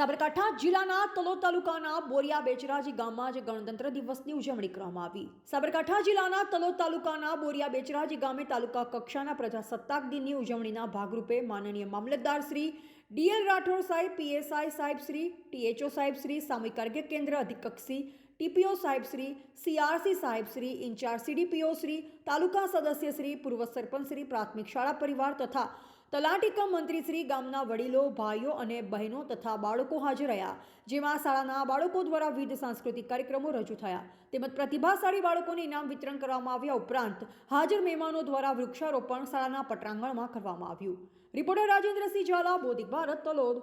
સાબરકાંઠા જિલ્લાના તલોદ તાલુકાના બોરિયા બેચરાજી ગામમાં આજે ગણતંત્ર દિવસની ઉજવણી કરવામાં આવી. સાબરકાંઠા જિલ્લાના તલોદ તાલુકાના બોરિયા બેચરાજી ગામે તાલુકા કક્ષાના પ્રજાસત્તાક દિનની ઉજવણીના ભાગરૂપે માનનીય મામલતદાર શ્રી ડીએલ રાઠોડ સાહેબ પીએસઆઈ સાહેબ શ્રી ટીએચઓ સાહેબ શ્રી, સામૂહિક આરોગ્ય કેન્દ્ર અધિકક્ષી ટીપીઓ સાહેબ શ્રી સીઆરસી સાહેબ શ્રી, ઇન્ચાર્જ સીડીપીઓ શ્રી, તાલુકા સદસ્ય શ્રી, પૂર્વ સરપંચ શ્રી, પ્રાથમિક શાળા પરિવાર તથા તલાટી કમ મંત્રી શ્રી ગામના વડીલો, ભાઈઓ અને બહેનો તથા બાળકો હાજર રહ્યા, જેમાં શાળાના બાળકો દ્વારા વિવિધ સાંસ્કૃતિક કાર્યક્રમો રજૂ થયા. તેમજ પ્રતિભાશાળી બાળકોને ઇનામ વિતરણ કરવામાં આવ્યા ઉપરાંત હાજર મહેમાનો દ્વારા વૃક્ષારોપણ શાળાના પટાંગણમાં કરવામાં આવ્યું. રિપોર્ટર રાજેન્દ્રસિંહ ઝાલા બોધિક ભારત, તલોદ.